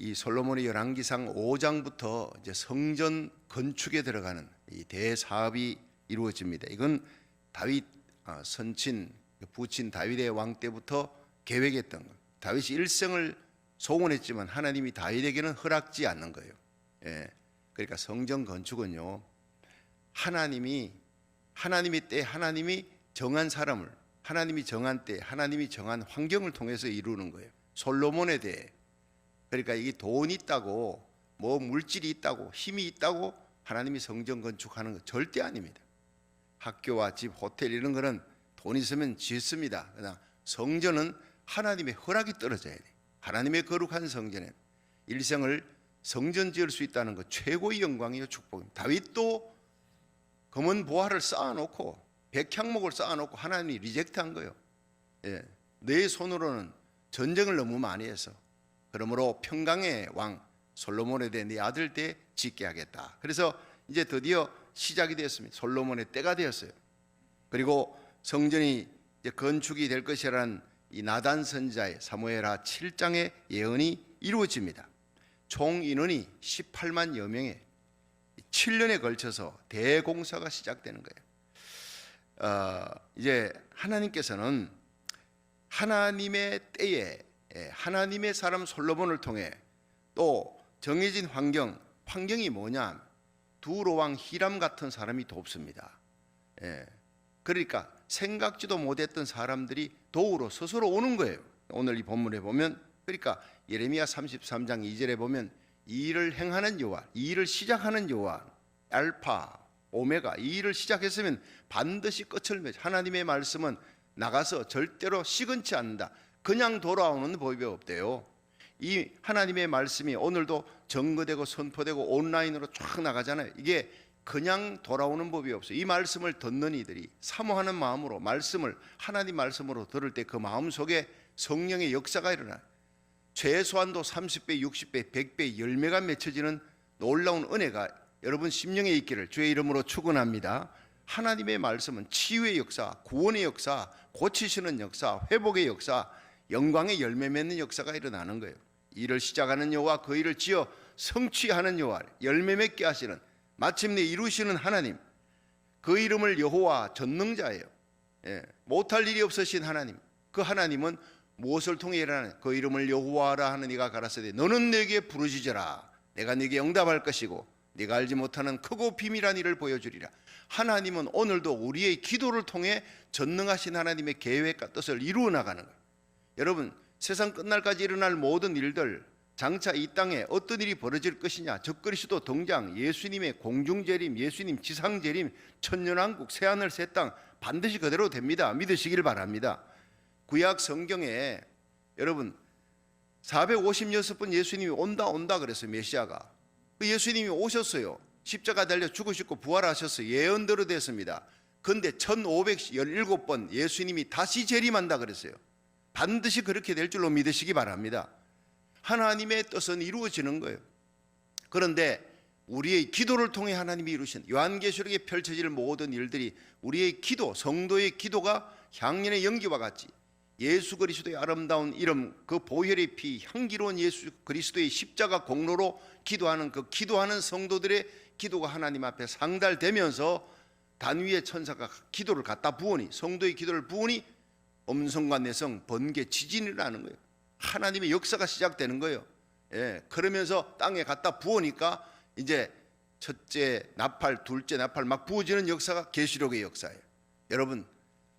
이 솔로몬의 열왕기상 5장부터 이제 성전 건축에 들어가는 이 대사업이 이루어집니다. 이건 다윗 아, 선친 부친 다윗의 왕 때부터 계획했던 거. 다윗이 일생을 소원했지만 하나님이 다윗에게는 허락지 않는 거예요. 예. 그러니까 성전 건축은요. 하나님이 하나님의 때 하나님이 정한 사람을 하나님이 정한 때 하나님이 정한 환경을 통해서 이루는 거예요. 솔로몬에 대해 그러니까 이게 돈이 있다고 뭐 물질이 있다고 힘이 있다고 하나님이 성전 건축하는 거 절대 아닙니다. 학교와 집, 호텔 이런 거는 돈 있으면 짓습니다. 그러나 성전은 하나님의 허락이 떨어져야 돼. 하나님의 거룩한 성전에 일생을 성전 지을 수 있다는 것 최고의 영광이요 축복입니다. 다윗도 검은 보화를 쌓아놓고 백향목을 쌓아놓고 하나님이 리젝트한 거예요. 예, 내 손으로는 전쟁을 너무 많이 해서 그러므로 평강의 왕 솔로몬에 대해 네 아들 때 짓게 하겠다. 그래서 이제 드디어 시작이 되었습니다. 솔로몬의 때가 되었어요. 그리고 성전이 이제 건축이 될 것이라는 이 나단 선자의 사무엘하 7장의 예언이 이루어집니다. 총 인원이 18만여 명의 7년에 걸쳐서 대공사가 시작되는 거예요. 어, 이제 하나님께서는 하나님의 때에 예, 하나님의 사람 솔로몬을 통해 또 정해진 환경, 환경이 뭐냐? 두로 왕 히람 같은 사람이 돕습니다. 예, 그러니까 생각지도 못했던 사람들이 도우러 스스로 오는 거예요. 오늘 이 본문에 보면 그러니까 예레미야 33장 2절에 보면 이 일을 행하는 여호와, 이 일을 시작하는 여호와, 알파, 오메가 이 일을 시작했으면 반드시 끝을 맺. 하나님의 말씀은 나가서 절대로 시근치 않는다. 그냥 돌아오는 법이 없대요. 이 하나님의 말씀이 오늘도 증거되고 선포되고 온라인으로 쫙 나가잖아요. 이게 그냥 돌아오는 법이 없어요. 이 말씀을 듣는 이들이 사모하는 마음으로 말씀을 하나님 말씀으로 들을 때 그 마음 속에 성령의 역사가 일어나요. 최소한도 30배, 60배, 100배 열매가 맺혀지는 놀라운 은혜가 여러분 심령에 있기를 주의 이름으로 축원합니다. 하나님의 말씀은 치유의 역사, 구원의 역사, 고치시는 역사, 회복의 역사, 영광의 열매 맺는 역사가 일어나는 거예요. 일을 시작하는 여호와 그 일을 지어 성취하는 여호와 열매 맺게 하시는 마침내 이루시는 하나님. 그 이름을 여호와 전능자예요. 예, 못할 일이 없으신 하나님. 그 하나님은 무엇을 통해 일하는 그 이름을 여호와라 하는 이가 가라사대 너는 내게 부르짖어라. 내가 네게 응답할 것이고 네가 알지 못하는 크고 비밀한 일을 보여주리라. 하나님은 오늘도 우리의 기도를 통해 전능하신 하나님의 계획과 뜻을 이루어 나가는 거예요 여러분 세상 끝날까지 일어날 모든 일들 장차 이 땅에 어떤 일이 벌어질 것이냐? 적그리스도 등장 예수님의 공중재림 예수님 지상재림 천년왕국 새하늘 새 땅 반드시 그대로 됩니다. 믿으시길 바랍니다. 구약 성경에 여러분 456번 예수님이 온다 온다 그랬어요 메시아가. 그 예수님이 오셨어요. 십자가 달려 죽으시고 부활하셨어요 예언대로 됐습니다. 근데 1517번 예수님이 다시 재림한다 그랬어요 반드시 그렇게 될 줄로 믿으시기 바랍니다. 하나님의 뜻은 이루어지는 거예요. 그런데 우리의 기도를 통해 하나님이 이루신 요한계시록에 펼쳐질 모든 일들이 우리의 기도, 성도의 기도가 향년의 연기와 같이 예수 그리스도의 아름다운 이름, 그 보혈의 피, 향기로운 예수 그리스도의 십자가 공로로 기도하는 그 기도하는 성도들의 기도가 하나님 앞에 상달되면서 단위의 천사가 기도를 갖다 부으니 성도의 기도를 부으니 음성과 내성, 번개, 지진이 일어나는 거예요. 하나님의 역사가 시작되는 거예요. 예, 그러면서 땅에 갖다 부으니까 이제 첫째 나팔, 둘째 나팔 막 부어지는 역사가 계시록의 역사예요. 여러분,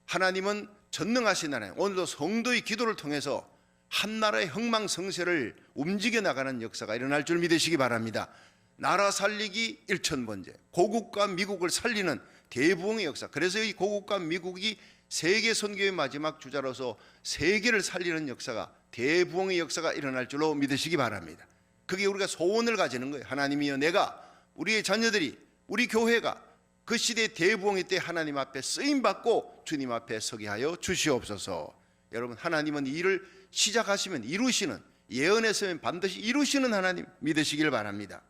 하나님은 전능하신 하나님. 오늘도 성도의 기도를 통해서 한 나라의 흥망성쇠를 움직여 나가는 역사가 일어날 줄 믿으시기 바랍니다. 나라 살리기 일천번째, 고국과 미국을 살리는 대부흥의 역사. 그래서 이 고국과 미국이 세계 선교의 마지막 주자로서 세계를 살리는 역사가 대부흥의 역사가 일어날 줄로 믿으시기 바랍니다. 그게 우리가 소원을 가지는 거예요. 하나님이여 내가 우리의 자녀들이 우리 교회가 그 시대의 대부흥의 때 하나님 앞에 쓰임 받고 주님 앞에 서게 하여 주시옵소서. 여러분 하나님은 이 일을 시작하시면 이루시는 예언했으면 반드시 이루시는 하나님 믿으시길 바랍니다.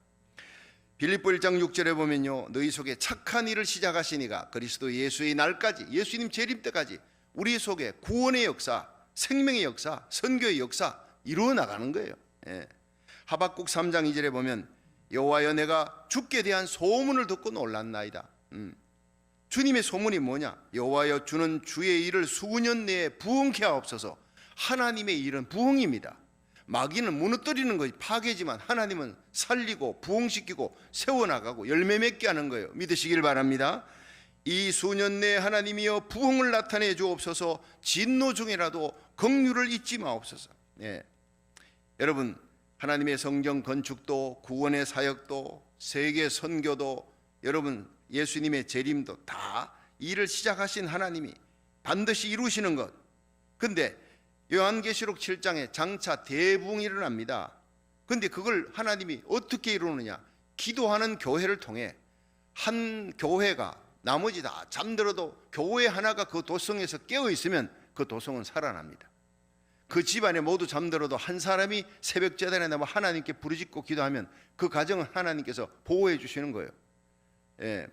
빌립보 1장 6절에 보면요. 너희 속에 착한 일을 시작하시니가 그리스도 예수의 날까지 예수님 재림 때까지 우리 속에 구원의 역사, 생명의 역사, 선교의 역사 이루어 나가는 거예요. 예. 하박국 3장 2절에 보면 여호와여 내가 주께 대한 소문을 듣고 놀랐나이다. 음. 주님의 소문이 뭐냐? 여호와여 주는 주의 일을 수년 내에 부흥케 하옵소서. 하나님의 일은 부흥입니다. 마귀는 무너뜨리는 것이 파괴지만 하나님은 살리고 부흥시키고 세워나가고 열매 맺게 하는 거예요. 믿으시길 바랍니다. 이 수년 내에 하나님이여 부흥을 나타내 주옵소서. 진노 중에라도 긍휼을 잊지 마옵소서. 예. 여러분 하나님의 성경 건축도 구원의 사역도 세계 선교도 여러분 예수님의 재림도 다 일을 시작하신 하나님이 반드시 이루시는 것. 근데 요한계시록 7장에 장차 대부흥이 일어납니다. 근데 그걸 하나님이 어떻게 이루느냐? 기도하는 교회를 통해 한 교회가 나머지 다 잠들어도 교회 하나가 그 도성에서 깨어 있으면 그 도성은 살아납니다. 그 집안에 모두 잠들어도 한 사람이 새벽 제단에 나와 하나님께 부르짖고 기도하면 그 가정은 하나님께서 보호해 주시는 거예요. 예.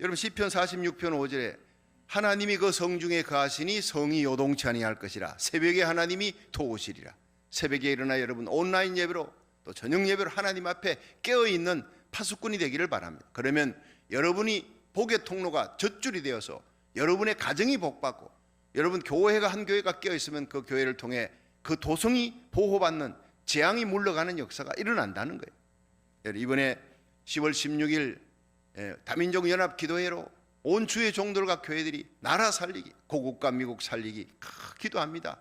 여러분 시편 46편 5절에 하나님이 그 성 중에 거하시니 성이 요동치 아니할 것이라 새벽에 하나님이 도우시리라. 새벽에 일어나 여러분 온라인 예배로 또 저녁 예배로 하나님 앞에 깨어 있는 파수꾼이 되기를 바랍니다. 그러면 여러분이 복의 통로가 젖줄이 되어서 여러분의 가정이 복받고 여러분 교회가 한 교회가 깨어 있으면 그 교회를 통해 그 도성이 보호받는 재앙이 물러가는 역사가 일어난다는 거예요. 이번에 10월 16일 예, 다민족 연합 기도회로 온 주의 종들과 교회들이 나라 살리기, 고국과 미국 살리기 크, 기도합니다.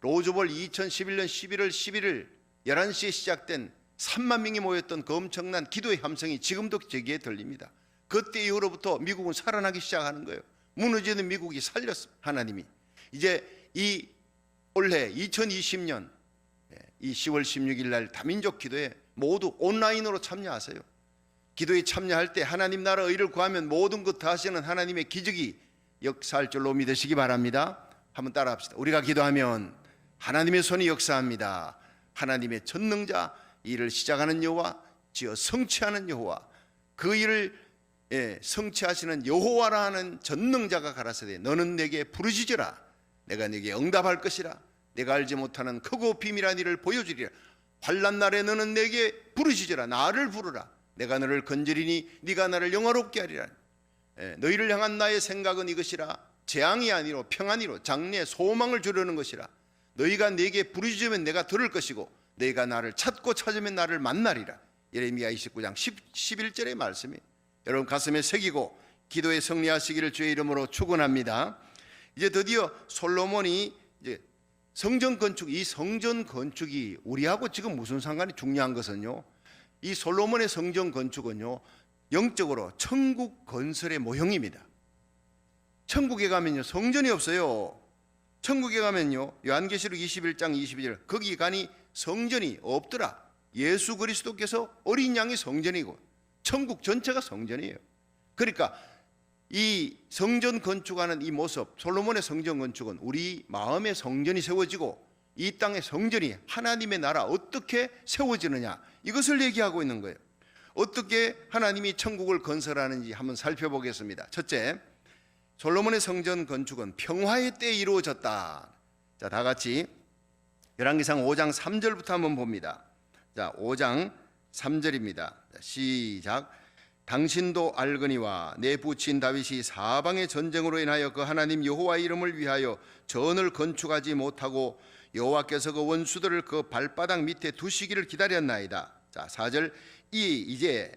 로즈볼 2011년 11월 11일 11시에 시작된 3만 명이 모였던 그 엄청난 기도의 함성이 지금도 제기에 들립니다. 그때 이후로부터 미국은 살아나기 시작하는 거예요. 무너지는 미국이 살렸어 하나님이. 이제 이 올해 2020년 이 10월 16일 날 다민족 기도에 모두 온라인으로 참여하세요. 기도에 참여할 때 하나님 나라 의를 구하면 모든 것 다 하시는 하나님의 기적이 역사할 줄로 믿으시기 바랍니다. 한번 따라합시다. 우리가 기도하면 하나님의 손이 역사합니다. 하나님의 전능자 일을 시작하는 여호와 지어 성취하는 여호와 그 일을 예, 성취하시는 여호와라 하는 전능자가 가라사대 너는 내게 부르짖으라 내가 네게 응답할 것이라 내가 알지 못하는 크고 비밀한 일을 보여주리라 환난 날에 너는 내게 부르짖으라 나를 부르라 내가 너를 건지리니 네가 나를 영화롭게 하리라 예, 너희를 향한 나의 생각은 이것이라 재앙이 아니로 평안이로 장래 소망을 주려는 것이라 너희가 내게 부르짖으면 내가 들을 것이고 너희가 나를 찾고 찾으면 나를 만나리라 예레미야 29장 10, 11절의 말씀이 여러분 가슴에 새기고 기도에 승리하시기를 주의 이름으로 축원합니다. 이제 드디어 솔로몬이 이제 성전 건축 이 성전 건축이 우리하고 지금 무슨 상관이 중요한 것은요. 이 솔로몬의 성전 건축은요. 영적으로 천국 건설의 모형입니다. 천국에 가면요. 성전이 없어요. 천국에 가면요. 요한계시록 21장 22절 거기 가니 성전이 없더라. 예수 그리스도께서 어린 양이 성전이고 천국 전체가 성전이에요. 그러니까 이 성전 건축하는 이 모습, 솔로몬의 성전 건축은 우리 마음의 성전이 세워지고 이 땅의 성전이 하나님의 나라 어떻게 세워지느냐 이것을 얘기하고 있는 거예요. 어떻게 하나님이 천국을 건설하는지 한번 살펴보겠습니다. 첫째, 솔로몬의 성전 건축은 평화의 때에 이루어졌다. 자, 다 같이 열왕기상 5장 3절부터 한번 봅니다. 자, 5장 3절입니다. 시작. 당신도 알거니와 내 부친 다윗이 사방의 전쟁으로 인하여 그 하나님 여호와 이름을 위하여 전을 건축하지 못하고 여호와께서 그 원수들을 그 발바닥 밑에 두시기를 기다렸나이다. 자, 4절. 이 이제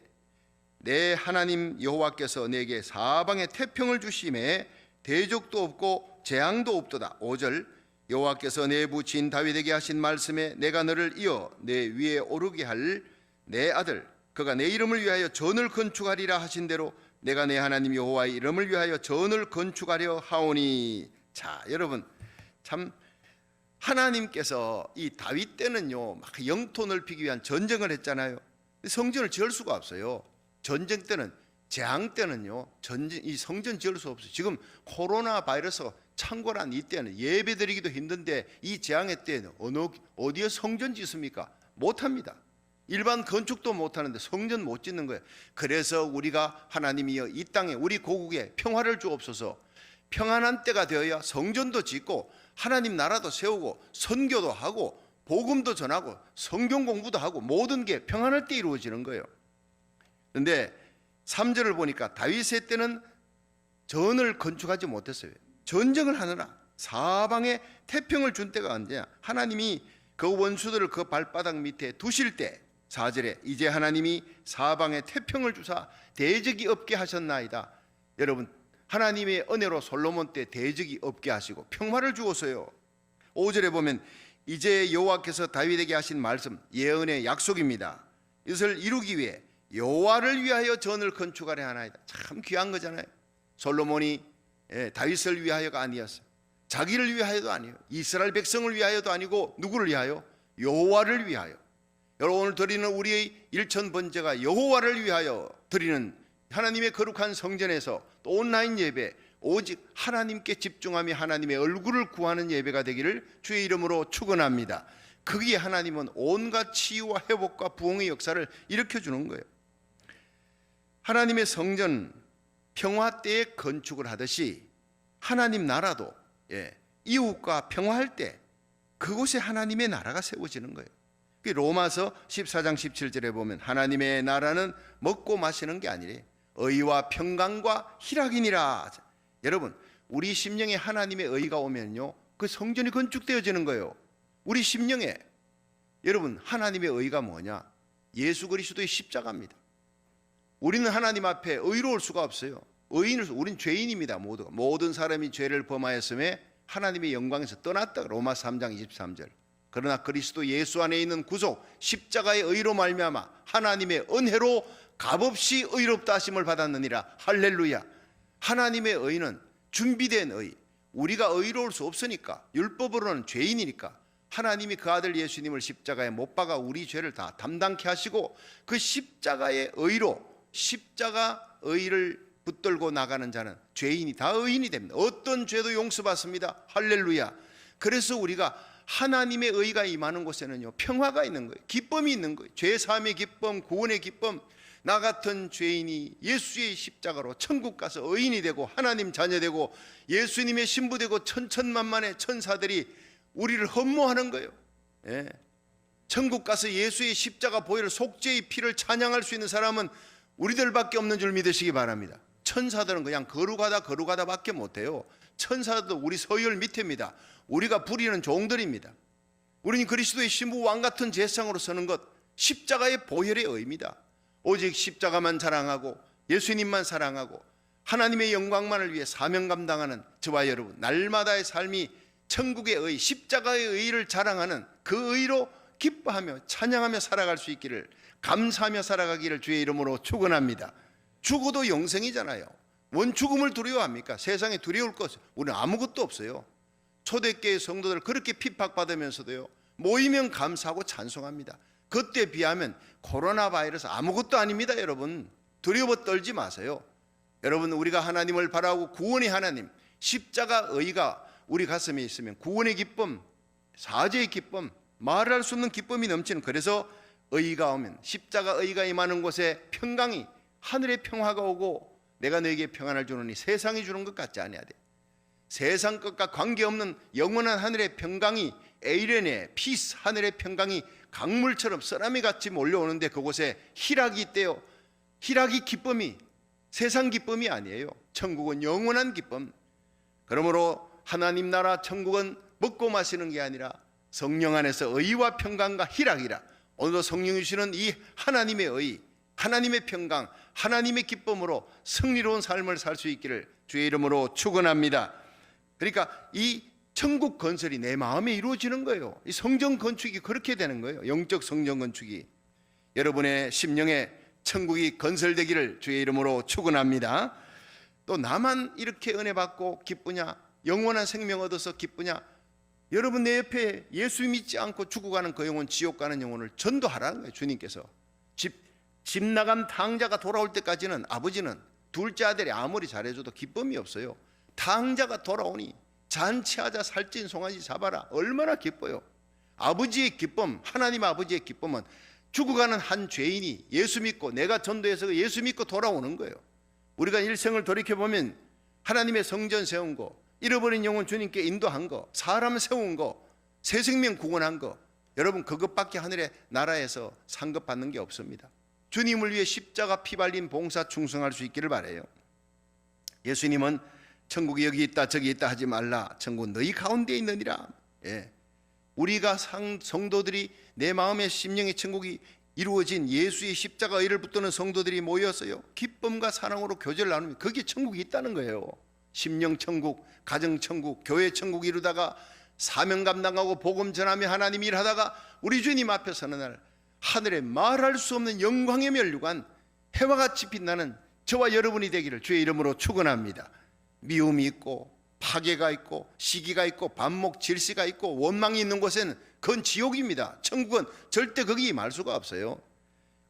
내 하나님 여호와께서 내게 사방에 태평을 주심에 대적도 없고 재앙도 없도다. 5절. 여호와께서 내 부친 다윗에게 하신 말씀에 내가 너를 이어 내 위에 오르게 할 내 아들 그가 내 이름을 위하여 전을 건축하리라 하신 대로 내가 내 하나님 여호와의 이름을 위하여 전을 건축하려 하오니. 자 여러분 참 하나님께서 이 다윗 때는요 막 영토 넓히기 위한 전쟁을 했잖아요. 성전을 지을 수가 없어요. 전쟁 때는 재앙 때는요 전쟁 이 성전 지을 수 없어요. 지금 코로나 바이러스가 창궐한 이 때는 예배드리기도 힘든데 이 재앙의 때는 어느 어디에 성전 짓습니까? 못합니다. 일반 건축도 못하는데 성전 못 짓는 거예요. 그래서 우리가 하나님이여 이 땅에 우리 고국에 평화를 주옵소서. 평안한 때가 되어야 성전도 짓고 하나님 나라도 세우고 선교도 하고 복음도 전하고 성경 공부도 하고 모든 게 평안할 때 이루어지는 거예요. 그런데 3절을 보니까 다윗의 때는 전을 건축하지 못했어요. 전쟁을 하느라 사방에 태평을 준 때가 언제야? 하나님이 그 원수들을 그 발바닥 밑에 두실 때 4절에 이제 하나님이 사방에 태평을 주사 대적이 없게 하셨나이다. 여러분 하나님의 은혜로 솔로몬 때 대적이 없게 하시고 평화를 주었어요. 5절에 보면 이제 여호와께서 다윗에게 하신 말씀 예언의 약속입니다. 이것을 이루기 위해 여호와를 위하여 전을 건축하려 하나이다. 참 귀한 거잖아요. 솔로몬이 예, 다윗을 위하여가 아니었어요. 자기를 위하여도 아니에요. 이스라엘 백성을 위하여도 아니고 누구를 위하여? 여호와를 위하여. 여러분 오늘 드리는 우리의 일천 번제가 여호와를 위하여 드리는 하나님의 거룩한 성전에서 또 온라인 예배 오직 하나님께 집중하며 하나님의 얼굴을 구하는 예배가 되기를 주의 이름으로 축원합니다. 거기에 하나님은 온갖 치유와 회복과 부흥의 역사를 일으켜 주는 거예요. 하나님의 성전 평화 때에 건축을 하듯이 하나님 나라도 예, 이웃과 평화할 때 그곳에 하나님의 나라가 세워지는 거예요. 그 로마서 14장 17절에 보면 하나님의 나라는 먹고 마시는 게 아니래 의와 평강과 희락이니라. 여러분, 우리 심령에 하나님의 의가 오면요. 그 성전이 건축되어지는 거예요. 우리 심령에 여러분, 하나님의 의가 뭐냐? 예수 그리스도의 십자가입니다. 우리는 하나님 앞에 의로울 수가 없어요. 의인을 우린 죄인입니다. 모두가 모든 사람이 죄를 범하였음에 하나님의 영광에서 떠났다. 로마 3장 23절. 그러나 그리스도 예수 안에 있는 구속 십자가의 의로 말미암아 하나님의 은혜로 값없이 의롭다 하심을 받았느니라. 할렐루야. 하나님의 의는 준비된 의. 우리가 의로울 수 없으니까 율법으로는 죄인이니까 하나님이 그 아들 예수님을 십자가에 못 박아 우리 죄를 다 담당케 하시고 그 십자가의 의로 십자가 의를 붙들고 나가는 자는 죄인이 다 의인이 됩니다. 어떤 죄도 용서받습니다. 할렐루야. 그래서 우리가 하나님의 의가 임하는 곳에는요 평화가 있는 거예요. 기쁨이 있는 거예요. 죄 사함의 기쁨, 구원의 기쁨. 나 같은 죄인이 예수의 십자가로 천국 가서 의인이 되고 하나님 자녀 되고 예수님의 신부 되고 천천만만의 천사들이 우리를 흠모하는 거예요. 예. 천국 가서 예수의 십자가 보혈 속죄의 피를 찬양할 수 있는 사람은 우리들밖에 없는 줄 믿으시기 바랍니다. 천사들은 그냥 거룩하다 거룩하다밖에 못해요. 천사도 우리 서열 밑입니다. 우리가 부리는 종들입니다. 우리는 그리스도의 신부 왕 같은 제상으로 서는 것 십자가의 보혈의 의미다. 오직 십자가만 자랑하고 예수님만 사랑하고 하나님의 영광만을 위해 사명 감당하는 저와 여러분 날마다의 삶이 천국의 의 십자가의 의를 자랑하는 그 의로 기뻐하며 찬양하며 살아갈 수 있기를 감사하며 살아가기를 주의 이름으로 축원합니다. 죽어도 영생이잖아요. 원 죽음을 두려워합니까? 세상에 두려울 것 우리는 아무것도 없어요. 초대교회 성도들 그렇게 핍박받으면서도요. 모이면 감사하고 찬송합니다. 그때 비하면 코로나 바이러스 아무것도 아닙니다, 여러분. 두려워 떨지 마세요. 여러분 우리가 하나님을 바라고 구원의 하나님, 십자가 의가 우리 가슴에 있으면 구원의 기쁨, 사죄의 기쁨, 말할 수 없는 기쁨이 넘치는 그래서 의가 오면 십자가 의가 임하는 곳에 평강이 하늘의 평화가 오고 내가 너에게 평안을 주노니 세상이 주는 것 같지 돼. 세상 것과 관계없는 영원한 하늘의 평강이 에이렌의 피스 하늘의 평강이 강물처럼 쓰나미 같이 몰려오는데 그곳에 희락이 있대요. 희락이 기쁨이 세상 기쁨이 아니에요. 천국은 영원한 기쁨. 그러므로 하나님 나라 천국은 먹고 마시는 게 아니라 성령 안에서 의와 평강과 희락이라. 오늘도 성령이 주시는 이 하나님의 의, 하나님의 평강, 하나님의 기쁨으로 승리로운 삶을 살 수 있기를 주의 이름으로 축원합니다. 그러니까 이 천국 건설이 내 마음에 이루어지는 거예요. 이 성전 건축이 그렇게 되는 거예요. 영적 성전 건축이 여러분의 심령에 천국이 건설되기를 주의 이름으로 축원합니다. 또 나만 이렇게 은혜 받고 기쁘냐? 영원한 생명 얻어서 기쁘냐? 여러분 내 옆에 예수 믿지 않고 죽어가는 그 영혼, 지옥 가는 영혼을 전도하라는 거예요. 주님께서 집, 집 나간 탕자가 돌아올 때까지는 아버지는 둘째 아들이 아무리 잘해줘도 기쁨이 없어요. 탕자가 돌아오니 잔치하자 살찐 송아지 잡아라 얼마나 기뻐요. 아버지의 기쁨, 하나님 아버지의 기쁨은 죽어가는 한 죄인이 예수 믿고 내가 전도해서 예수 믿고 돌아오는 거예요. 우리가 일생을 돌이켜 보면 하나님의 성전 세운 거, 잃어버린 영혼 주님께 인도한 거, 사람 세운 거, 새 생명 구원한 거, 여러분 그것밖에 하늘의 나라에서 상급 받는 게 없습니다. 주님을 위해 십자가 피 발린 봉사 충성할 수 있기를 바래요. 예수님은 천국이 여기 있다 저기 있다 하지 말라. 천국 너희 가운데 있느니라. 예. 우리가 상, 성도들이 내 마음의 심령의 천국이 이루어진 예수의 십자가 의를 붙드는 성도들이 모였어요. 기쁨과 사랑으로 교제를 나누면 거기에 천국이 있다는 거예요. 심령 천국, 가정 천국, 교회 천국 이루다가 사명 감당하고 복음 전하며 하나님 일하다가 우리 주님 앞에 서는 날 하늘에 말할 수 없는 영광의 멸류관 해와 같이 빛나는 저와 여러분이 되기를 주의 이름으로 축원합니다. 미움이 있고 파괴가 있고 시기가 있고 반목 질시가 있고 원망이 있는 곳에는 그건 지옥입니다. 천국은 절대 거기 임할 수가 없어요.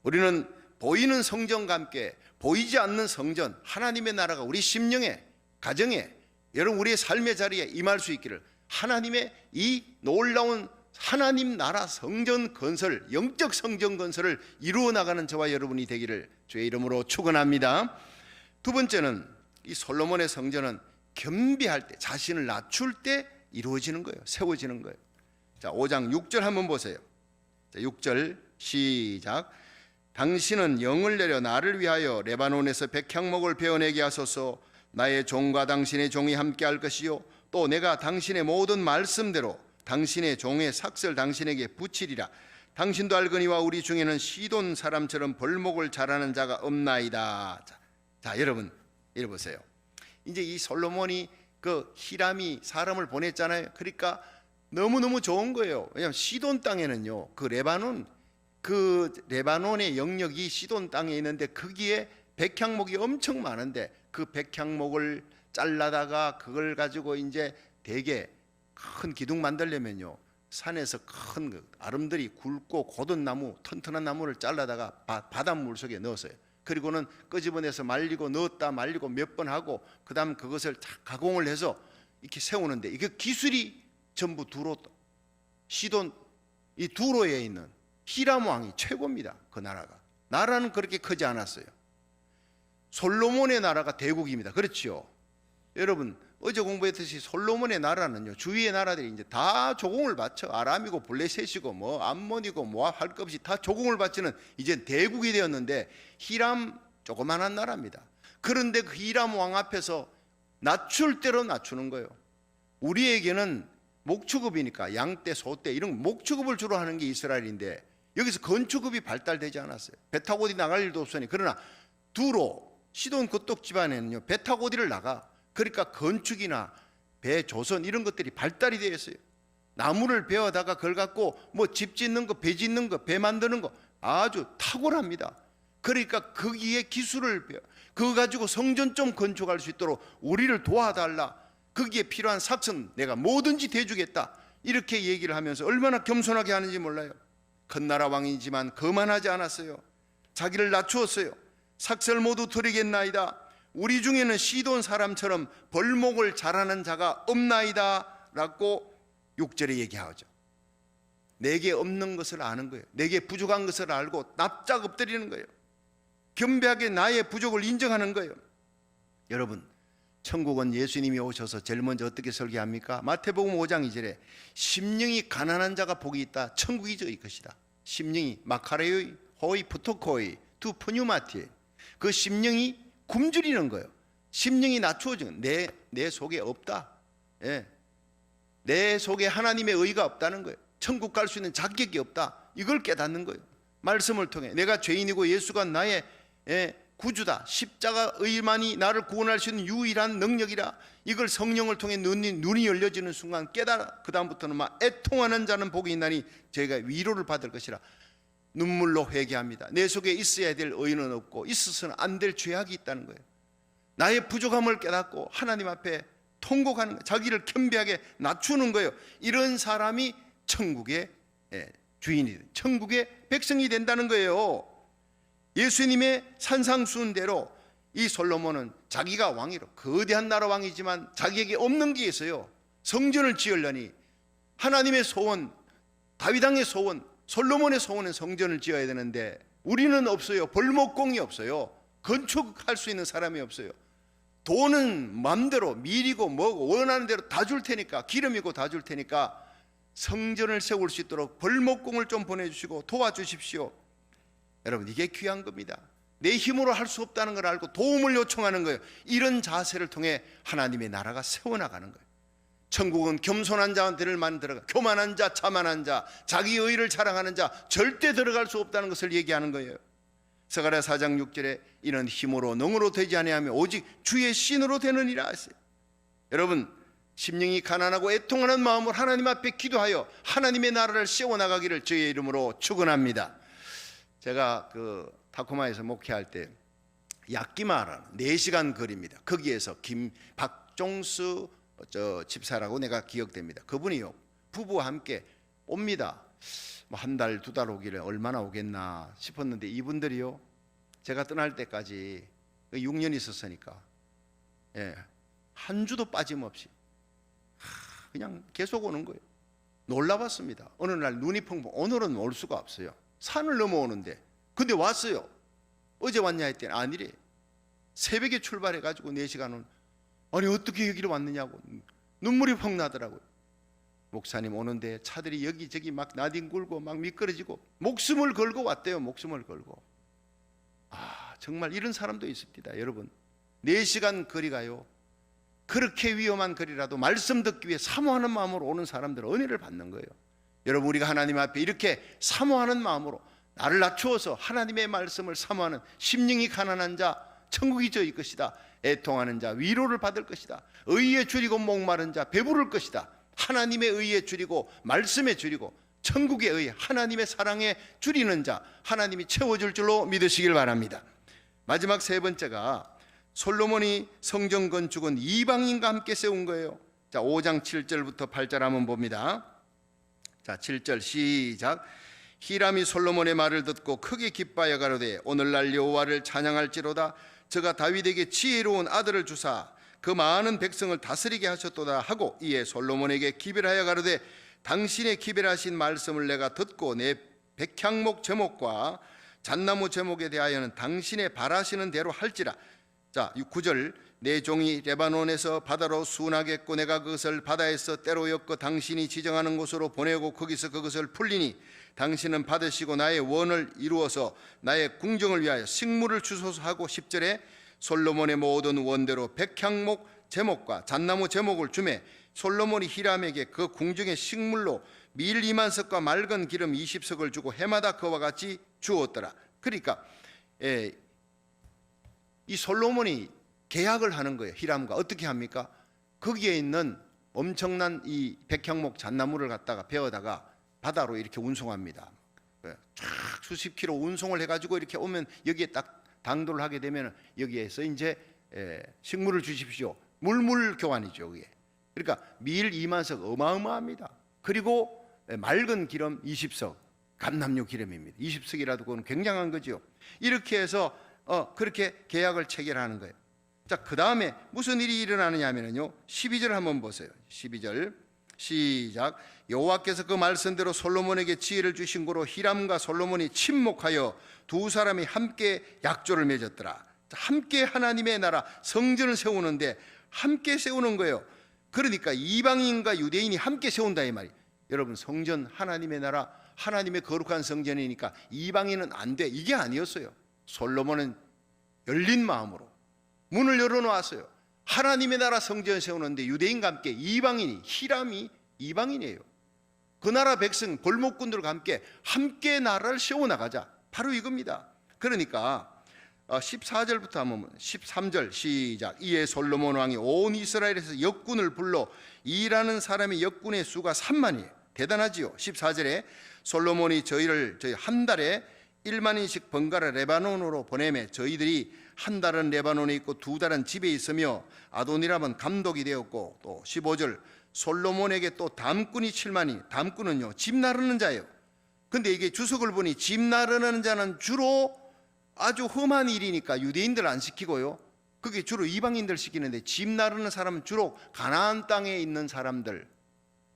우리는 보이는 성전과 함께 보이지 않는 성전 하나님의 나라가 우리 심령에 가정에 여러분 우리의 삶의 자리에 임할 수 있기를 하나님의 이 놀라운 하나님 나라 성전 건설 영적 성전 건설을 이루어 나가는 저와 여러분이 되기를 주의 이름으로 축원합니다. 두 번째는 이 솔로몬의 성전은 겸비할 때 자신을 낮출 때 이루어지는 거예요. 세워지는 거예요. 자, 5장 6절 한번 보세요. 자, 6절 시작. 당신은 영을 내려 나를 위하여 레바논에서 백향목을 베어내게 하소서. 나의 종과 당신의 종이 함께 할 것이요 또 내가 당신의 모든 말씀대로 당신의 종의 삭설 당신에게 붙이리라. 당신도 알거니와 우리 중에는 시돈 사람처럼 벌목을 잘하는 자가 없나이다. 자, 자 여러분 이래 보세요. 이제 이 솔로몬이 그 히람이 사람을 보냈잖아요. 그러니까 너무 너무 좋은 거예요. 왜냐하면 시돈 땅에는요, 그 레바논 그 레바논의 영역이 시돈 땅에 있는데 거기에 백향목이 엄청 많은데 그 백향목을 잘라다가 그걸 가지고 이제 대게 큰 기둥 만들려면요 산에서 큰그 아름드리 굵고 고든 나무 튼튼한 나무를 잘라다가 바, 바닷물 속에 넣었어요. 그리고는 끄집어내서 말리고 넣었다 말리고 몇 번 하고 그다음 그것을 다 가공을 해서 이렇게 세우는데 이게 기술이 전부 두로 시돈 이 두로에 있는 히람 왕이 최고입니다. 그 나라가 나라는 그렇게 크지 않았어요. 솔로몬의 나라가 대국입니다. 그렇지요. 여러분 어제 공부했듯이 솔로몬의 나라는요 주위의 나라들이 이제 다 조공을 바쳐 아람이고 블레셋이고 뭐 암몬이고 뭐할 것 없이 다 조공을 바치는 이제 대국이 되었는데 히람 조그만한 나라입니다. 그런데 그 히람 왕 앞에서 낮출 대로 낮추는 거예요. 우리에게는 목축업이니까 양떼, 소떼 이런 목축업을 주로 하는 게 이스라엘인데 여기서 건축업이 발달되지 않았어요. 배 타고 어디 나갈 일도 없으니 그러나 두로 시돈 그쪽 집안에는요 배 타고 어디를 나가 그러니까 건축이나 배 조선 이런 것들이 발달이 되어 있어요. 나무를 베어다가 그걸 갖고 뭐 집 짓는 거, 배 짓는 거, 배 만드는 거 아주 탁월합니다. 그러니까 거기에 기술을 배워. 그거 가지고 성전 좀 건축할 수 있도록 우리를 도와달라. 거기에 필요한 삭선 내가 뭐든지 대주겠다. 이렇게 얘기를 하면서 얼마나 겸손하게 하는지 몰라요. 큰 나라 왕이지만 거만하지 않았어요. 자기를 낮추었어요. 삭설 모두 드리겠나이다. 우리 중에는 시돈 사람처럼 벌목을 잘하는 자가 없나이다 라고 6절에 얘기하죠. 내게 없는 것을 아는 거예요. 내게 부족한 것을 알고 납작 엎드리는 거예요. 겸비하게 나의 부족을 인정하는 거예요. 여러분, 천국은 예수님이 오셔서 제일 먼저 어떻게 설계합니까? 마태복음 5장 2절에 심령이 가난한 자가 복이 있다. 천국이 저희 것이다. 심령이 마카레의 호이 푸토코이 두 푸뉴마티 그 심령이 굶주리는 거예요. 심령이 낮추어지는 내, 내 속에 없다. 예. 내 속에 하나님의 의가 없다는 거예요. 천국 갈 수 있는 자격이 없다. 이걸 깨닫는 거예요. 말씀을 통해 내가 죄인이고 예수가 나의 예, 구주다. 십자가 의만이 나를 구원할 수 있는 유일한 능력이라. 이걸 성령을 통해 눈이, 눈이 열려지는 순간 깨달아. 그 다음부터는 막 애통하는 자는 복이 있나니 저희가 위로를 받을 것이라. 눈물로 회개합니다. 내 속에 있어야 될 의는 없고 있어서는 안 될 죄악이 있다는 거예요. 나의 부족함을 깨닫고 하나님 앞에 통곡하는 거예요. 자기를 겸비하게 낮추는 거예요. 이런 사람이 천국의 예, 주인이 된 천국의 백성이 된다는 거예요. 예수님의 산상수훈대로 이 솔로몬은 자기가 왕이로 거대한 나라 왕이지만 자기에게 없는 게 있어요. 성전을 지으려니 하나님의 소원, 다윗왕의 소원, 솔로몬의 소원은 성전을 지어야 되는데 우리는 없어요. 벌목공이 없어요. 건축할 수 있는 사람이 없어요. 돈은 마음대로 밀이고 뭐고 원하는 대로 다 줄 테니까 기름이고 다 줄 테니까 성전을 세울 수 있도록 벌목공을 좀 보내주시고 도와주십시오. 여러분 이게 귀한 겁니다. 내 힘으로 할 수 없다는 걸 알고 도움을 요청하는 거예요. 이런 자세를 통해 하나님의 나라가 세워나가는 거예요. 천국은 겸손한 자들만 들어가 교만한 자, 자만한 자, 자기 의를 자랑하는 자 절대 들어갈 수 없다는 것을 얘기하는 거예요. 서가랴 4장 6절에 이는 힘으로 능으로 되지 아니하며 오직 주의 신으로 되느니라 하세요. 여러분 심령이 가난하고 애통하는 마음으로 하나님 앞에 기도하여 하나님의 나라를 세워 나가기를 주의 이름으로 축원합니다. 제가 그 타코마에서 목회할 때 약기마라는 4시간 거리입니다. 거기에서 김 박종수 저 집사라고 내가 기억됩니다. 그분이요. 부부와 함께 옵니다. 뭐 한 달, 두 달 오기를 얼마나 오겠나 싶었는데 이분들이요. 제가 떠날 때까지 6년 있었으니까 예, 한 주도 빠짐없이 하, 그냥 계속 오는 거예요. 놀라봤습니다. 어느 날 눈이 펑펑 오늘은 올 수가 없어요. 산을 넘어오는데 근데 왔어요. 어제 왔냐 했더니 아니래. 새벽에 출발해 가지고 4시간은 아니 어떻게 여기를 왔느냐고 눈물이 펑 나더라고요. 목사님 오는데 차들이 여기저기 막 나뒹굴고 막 미끄러지고 목숨을 걸고 왔대요. 목숨을 걸고. 아, 정말 이런 사람도 있습니다. 여러분. 4시간 거리가요. 그렇게 위험한 거리라도 말씀 듣기 위해 사모하는 마음으로 오는 사람들은 은혜를 받는 거예요. 여러분 우리가 하나님 앞에 이렇게 사모하는 마음으로 나를 낮추어서 하나님의 말씀을 사모하는 심령이 가난한 자 천국이 저희 것이다. 애통하는 자 위로를 받을 것이다. 의에 줄이고 목마른 자 배부를 것이다. 하나님의 의에 줄이고 말씀에 줄이고 천국의 의 하나님의 사랑에 줄이는 자 하나님이 채워줄 줄로 믿으시길 바랍니다. 마지막 세 번째가 솔로몬이 성전 건축은 이방인과 함께 세운 거예요. 자, 5장 7절부터 8절 한번 봅니다. 자, 7절 시작. 히람이 솔로몬의 말을 듣고 크게 기뻐하여 가로되 오늘날 여호와를 찬양할지로다 저가 다윗에게 지혜로운 아들을 주사 그 많은 백성을 다스리게 하셨도다 하고 이에 솔로몬에게 기별하여 가로되 당신의 기별하신 말씀을 내가 듣고 내 백향목 제목과 잣나무 제목에 대하여는 당신의 바라시는 대로 할지라. 자 9절. 내 종이 레바논에서 바다로 순하겠고 내가 그것을 바다에서 때로 엮어 당신이 지정하는 곳으로 보내고 거기서 그것을 풀리니 당신은 받으시고 나의 원을 이루어서 나의 궁정을 위하여 식물을 주소서 하고 10절에 솔로몬의 모든 원대로 백향목 제목과 잣나무 제목을 주매 솔로몬이 히람에게 그 궁정의 식물로 밀 2만 석과 맑은 기름 20석을 주고 해마다 그와 같이 주었더라. 그러니까 예, 이 솔로몬이 계약을 하는 거예요. 히람과 어떻게 합니까? 거기에 있는 엄청난 이 백향목 잣나무를 갖다가 베어다가 바다로 이렇게 운송합니다. 예, 쫙 수십 킬로 운송을 해가지고 이렇게 오면 여기에 딱 당도를 하게 되면 여기에서 이제 예, 식물을 주십시오. 물물 교환이죠, 그게. 그러니까 밀 2만석 어마어마합니다. 그리고 예, 맑은 기름 20석, 감남유 기름입니다. 20석이라도 그건 굉장한 거죠. 이렇게 해서 어, 그렇게 계약을 체결하는 거예요. 자, 그 다음에 무슨 일이 일어나느냐 하면요. 12절 한번 보세요. 12절. 시작. 여호와께서 그 말씀대로 솔로몬에게 지혜를 주신 거로 히람과 솔로몬이 침묵하여 두 사람이 함께 약조를 맺었더라. 자, 함께 하나님의 나라 성전을 세우는데 함께 세우는 거예요. 그러니까 이방인과 유대인이 함께 세운다 이 말이. 여러분 성전 하나님의 나라 하나님의 거룩한 성전이니까 이방인은 안 돼. 이게 아니었어요. 솔로몬은 열린 마음으로 문을 열어 놓았어요. 하나님의 나라 성전 세우는데 유대인과 함께 이방인이 히람이 이방인이에요. 그 나라 백성 벌목꾼들과 함께 함께 나라를 세워 나가자. 바로 이겁니다. 그러니까 14절부터 한번 13절 시작. 이에 솔로몬 왕이 온 이스라엘에서 역군을 불러 일하는 사람의 역군의 수가 3만이에요. 대단하지요. 14절에 솔로몬이 저희를 저희 한 달에 1만인씩 번갈아 레바논으로 보내매 저희들이 한 달은 레바논에 있고 두 달은 집에 있으며 아도니람은 감독이 되었고 또 15절 솔로몬에게 또 담꾼이 7만이 담꾼은요 집 나르는 자예요. 근데 이게 주석을 보니 집 나르는 자는 주로 아주 험한 일이니까 유대인들 안 시키고요. 그게 주로 이방인들 시키는데 집 나르는 사람은 주로 가나안 땅에 있는 사람들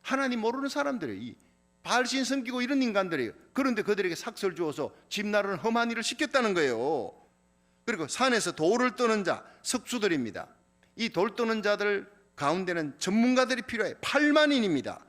하나님 모르는 사람들이에요. 이 발신 섬기고 이런 인간들이에요. 그런데 그들에게 삭설 주어서 집 나르는 험한 일을 시켰다는 거예요. 그리고 산에서 돌을 떠는 자, 석수들입니다. 이 돌 떠는 자들 가운데는 전문가들이 필요해. 8만인입니다.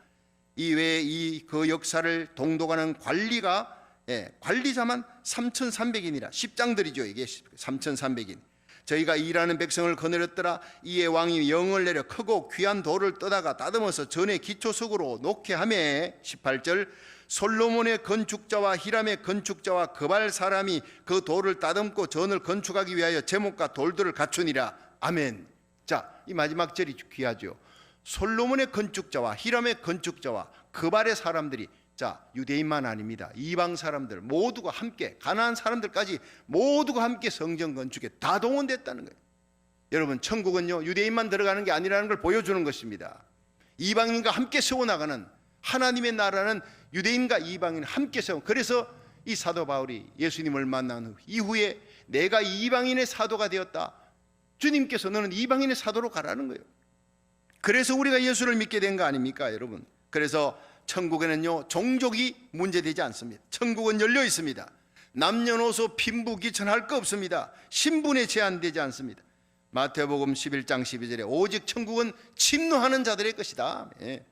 이외에 이 그 역사를 동독하는 관리가 예, 관리자만 3,300인이라 십장들이죠 이게 3,300인. 저희가 일하는 백성을 거느렸더라 이에 왕이 영을 내려 크고 귀한 돌을 떠다가 따듬어서 전에 기초석으로 놓게 하매 18절 솔로몬의 건축자와 히람의 건축자와 그발 사람이 그 돌을 따듬고 전을 건축하기 위하여 제목과 돌들을 갖추니라 아멘. 자, 이 마지막 절이 귀하죠. 솔로몬의 건축자와 히람의 건축자와 그발의 사람들이 자 유대인만 아닙니다. 이방 사람들 모두가 함께 가나안 사람들까지 모두가 함께 성전 건축에 다 동원됐다는 거예요. 여러분 천국은요 유대인만 들어가는 게 아니라는 걸 보여주는 것입니다. 이방인과 함께 세워 나가는 하나님의 나라는 유대인과 이방인 함께 세워. 그래서 이 사도 바울이 예수님을 만난 후 이후에 내가 이방인의 사도가 되었다. 주님께서 너는 이방인의 사도로 가라는 거예요. 그래서 우리가 예수를 믿게 된 거 아닙니까, 여러분? 그래서 천국에는요 종족이 문제되지 않습니다. 천국은 열려 있습니다. 남녀노소 빈부 귀천할 거 없습니다. 신분에 제한되지 않습니다. 마태복음 11장 12절에 오직 천국은 침노하는 자들의 것이다. 예.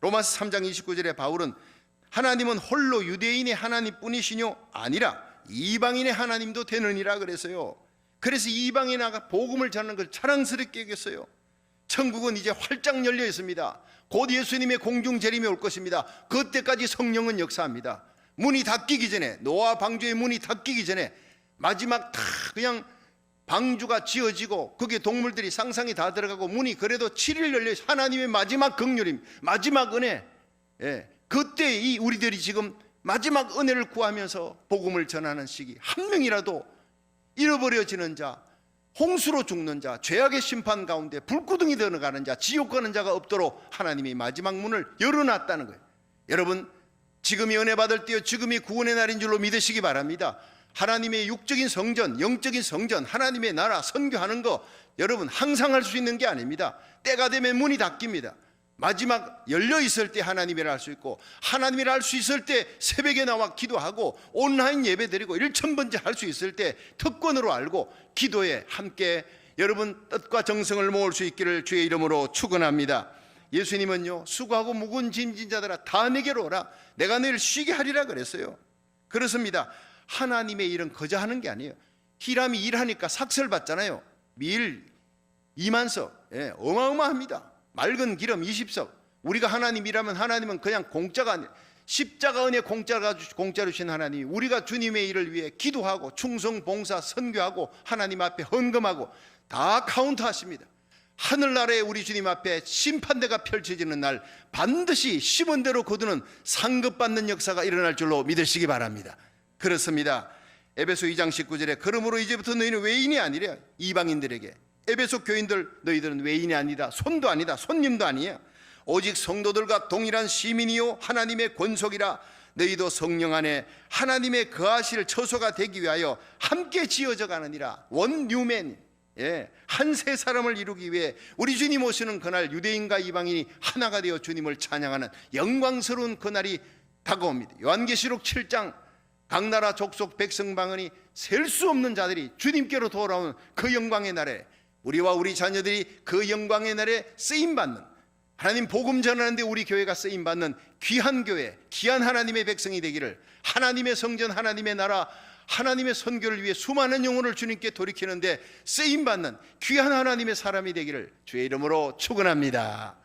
로마서 3장 29절에 바울은 하나님은 홀로 유대인의 하나님뿐이시뇨 아니라 이방인의 하나님도 되느니라 그래서요. 그래서 이방에 나가 복음을 전하는 걸 자랑스럽게 여겼어요. 천국은 이제 활짝 열려 있습니다. 곧 예수님의 공중 재림이 올 것입니다. 그때까지 성령은 역사합니다. 문이 닫히기 전에 노아 방주의 문이 닫히기 전에 마지막 다 그냥 방주가 지어지고 거기에 동물들이 상상이 다 들어가고 문이 그래도 7일 열려. 하나님의 마지막 긍휼임, 마지막 은혜. 예. 그때 이 우리들이 지금 마지막 은혜를 구하면서 복음을 전하는 시기 한 명이라도 잃어버려지는 자, 홍수로 죽는 자, 죄악의 심판 가운데 불구덩이 들어가는 자, 지옥 가는 자가 없도록 하나님이 마지막 문을 열어놨다는 거예요. 여러분, 지금이 은혜 받을 때요, 지금이 구원의 날인 줄로 믿으시기 바랍니다. 하나님의 육적인 성전, 영적인 성전, 하나님의 나라 선교하는 거 여러분 항상 할 수 있는 게 아닙니다. 때가 되면 문이 닫힙니다. 마지막 열려 있을 때 하나님이라 할 수 있고 하나님이라 할 수 있을 때 새벽에 나와 기도하고 온라인 예배 드리고 일천번째 할 수 있을 때 특권으로 알고 기도에 함께 여러분 뜻과 정성을 모을 수 있기를 주의 이름으로 축원합니다. 예수님은요 수고하고 무거운 짐진 자들아 다 내게로 오라 내가 너희를 쉬게 하리라 그랬어요. 그렇습니다. 하나님의 일은 거저 하는 게 아니에요. 히람이 일하니까 삭설 받잖아요. 밀 2만석 예, 어마어마합니다. 맑은 기름 20석. 우리가 하나님이라면 하나님은 그냥 공짜가 아니라 십자가 은혜 공짜가 공짜로 주신 하나님이 우리가 주님의 일을 위해 기도하고 충성 봉사 선교하고 하나님 앞에 헌금하고 다 카운트 하십니다. 하늘나라에 우리 주님 앞에 심판대가 펼쳐지는 날 반드시 심은 대로 거두는 상급받는 역사가 일어날 줄로 믿으시기 바랍니다. 그렇습니다. 에베소 2장 19절에 그러므로 이제부터 너희는 외인이 아니라 이방인들에게. 에베소 교인들 너희들은 외인이 아니다. 손도 아니다. 손님도 아니야 오직 성도들과 동일한 시민이요 하나님의 권속이라 너희도 성령 안에 하나님의 거하실 처소가 되기 위하여 함께 지어져 가느니라. 원 뉴맨. 예, 한 세 사람을 이루기 위해 우리 주님 오시는 그날 유대인과 이방인이 하나가 되어 주님을 찬양하는 영광스러운 그날이 다가옵니다. 요한계시록 7장 각 나라 족속 백성 방언이 셀 수 없는 자들이 주님께로 돌아오는 그 영광의 날에 우리와 우리 자녀들이 그 영광의 날에 쓰임 받는 하나님 복음 전하는데 우리 교회가 쓰임 받는 귀한 교회, 귀한 하나님의 백성이 되기를 하나님의 성전, 하나님의 나라, 하나님의 선교를 위해 수많은 영혼을 주님께 돌이키는데 쓰임 받는 귀한 하나님의 사람이 되기를 주의 이름으로 축원합니다.